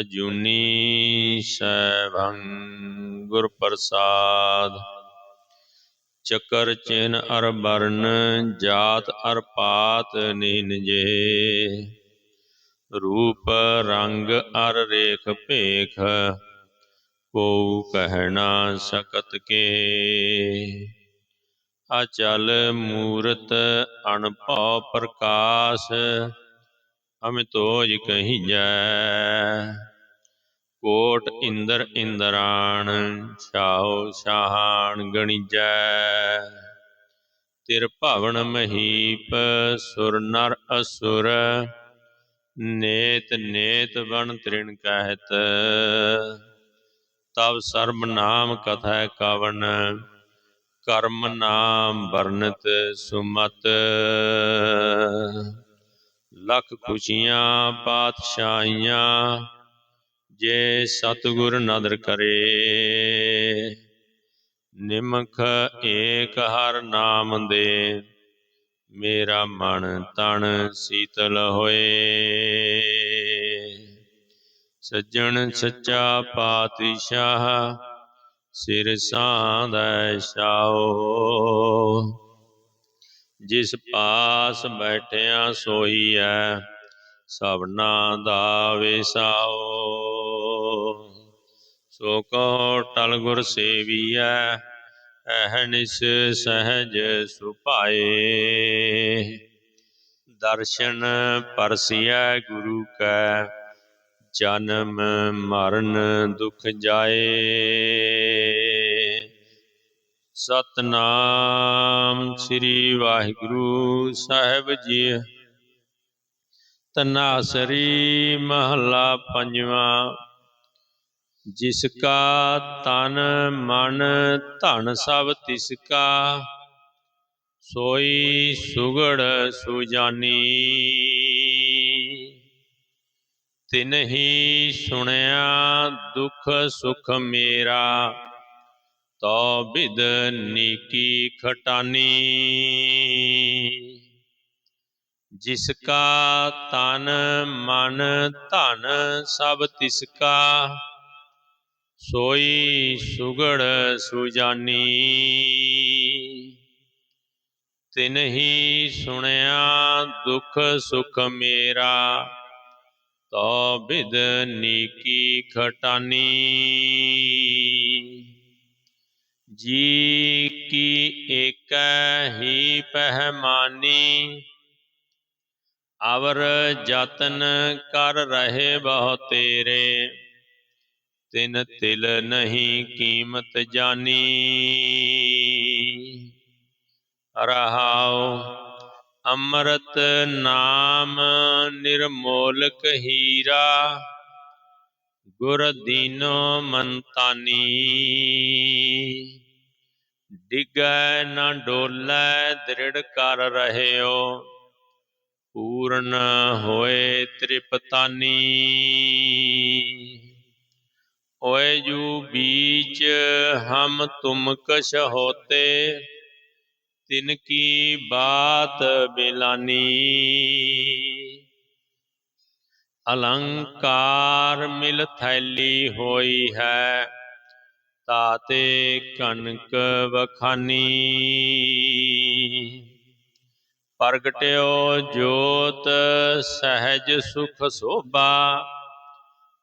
ਅਜੂਨੀ ਸੈਭੰ ਗੁਰ ਪ੍ਰਸਾਦ ਚਕਰ ਚਿਨ ਅਰ ਬਰਨ, ਜਾਤ ਅਰ ਪਾਤ ਨੀਨਜੇ ਰੂਪ ਰੰਗ ਅਰ ਰੇਖ ਭੇਖ ਕੋ ਕਹਿ ਨਾ ਸਕਤ ਕੇ। ਅਚਲ ਮੂਰਤ ਅਣਭਉ ਪ੍ਰਕਾਸ਼, ਅਮਿਤੋਜ ਕਹੀਜੈ। ਕੋਟ ਇੰਦਰ ਇੰਦਰਾਣ ਛਾਉ ਛਾਹਣ ਗਣੀਜੈ। ਤਿਰ ਭਵਨ ਮਹੀਪ ਸੁਰ ਨਰ ਅਸੁਰ ਨੇਤ ਨੇਤ ਬਣ ਤ੍ਰਿਣ ਕਹਿਤ। ਤਬ ਸਰਬ ਨਾਮ ਕਥੈ ਕਵਨ ਕਰਮ ਨਾਮ ਵਰਨਤ ਸੁਮਤ। ਲੱਖ ਖੁਸ਼ੀਆਂ ਪਾਤਸ਼ਾਹੀਆਂ ਜੇ ਸਤਿਗੁਰ ਨਦਰ ਕਰੇ, ਨਿਮਖ ਏਕ ਹਰ ਨਾਮ ਦੇ, ਮੇਰਾ ਮਨ ਤਨ ਸੀਤਲ ਹੋਏ। ਸੱਜਣ ਸੱਚਾ ਪਾਤਸ਼ਾਹ, ਸਿਰ ਸਾਂਦੈ ਛਾਓ। ਜਿਸ ਪਾਸ ਬੈਠਿਆ ਸੋਈ ਐ, ਸਭਨਾ ਦਾ ਵਿਸਾਓ। ਸੋ ਕੋ ਟਲ ਗੁਰ ਸੇਵੀਐ ਅਹਨਿਸ ਸਹਜ ਸੁਭਾਏ। ਦਰਸ਼ਨ ਪਰਸਿਐ ਗੁਰੂ ਕੈ, ਜਨਮ ਮਰਨ ਦੁਖ ਜਾਏ। ਸਤਨਾਮ ਸ੍ਰੀ ਵਾਹਿਗੁਰੂ ਸਾਹਿਬ ਜੀ। ਤਨਾਸਰੀ ਮਹਲਾ ਪੰਜਵਾਂ ਜਿਸ ਕਾ ਤਨ ਮਨ ਧਨ ਸਭ ਤਿਸ ਕਾ, ਸੋਈ ਸੁਗੜ ਸੁਜਾਨੀ। ਤਿਨਹੀ ਸੁਣਿਆ ਦੁਖ ਸੁਖ ਮੇਰਾ, ਤੋ ਬਿਦ ਨੀਕੀ ਖਟਾਨੀ। ਜਿਸ ਕਾ ਤਨ ਮਨ ਧਨ ਸਭ ਤਿਸ ਕਾ ਸੋਈ ਸੁਗੜ ਸੁਜਾਨੀ ਤਿਨਹੀ ਸੁਣਿਆ ਦੁਖ ਸੁਖ ਮੇਰਾ ਤੋ ਬਿਦ ਨੀਕੀ ਖਟਾਨੀ ਜੀ ਕੀ ਏਕੈ ਹੀ ਪਹਿਮਾਨੀ ਅਵਰ ਜਤਨ ਕਰ ਰਹੇ ਬਹੁ ਤੇਰੇ ਤਿਨ ਤਿਲ ਨਹੀਂ ਕੀਮਤ ਜਾਨੀ। ਰਹਾਉ ਅੰਮ੍ਰਿਤ ਨਾਮ ਨਿਰਮੋਲਕ ਹੀਰਾ, ਗੁਰ ਦੀਨੋ ਮੰਤਾਨੀ ਡਿਗੈ ਨਾ ਡੋਲੇ ਦ੍ਰਿੜ ਕਰ ਰਹਿਓ, ਪੂਰਨ ਹੋਏ ਤ੍ਰਿਪਤਾਨੀ। ਓਏ ਜੂ ਬੀਚ ਹਮ ਤੁਮ ਕਛ ਹੋਤੇ, ਤਿਨ ਕੀ ਬਾਤ ਬਿਲਾਨੀ। ਅਲੰਕਾਰ ਮਿਲ ਥੈਲੀ ਹੋਈ ਹੈ, ਤਾਤੇ ਕਨਕ ਵਖਾਨੀ। ਪ੍ਰਗਟਿਓ ਜੋਤ ਸਹਿਜ ਸੁਖ ਸੋਭਾ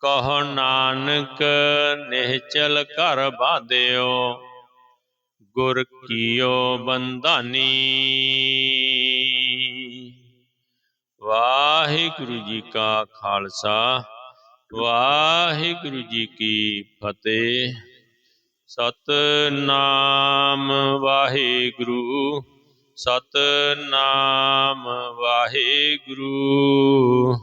ਕਹੋ ਨਾਨਕ, ਨਿਹਚਲ ਘਰ ਬਾਧਿਓ ਗੁਰ ਕੀਓ ਬੰਦਾਨੀ ਵਾਹਿਗੁਰੂ ਜੀ ਕਾ ਖਾਲਸਾ, ਵਾਹਿਗੁਰੂ ਜੀ ਕੀ ਫਤਿਹ। ਸਤਨਾਮ ਵਾਹਿਗੁਰੂ ਸਤਨਾਮ ਵਾਹਿਗੁਰੂ।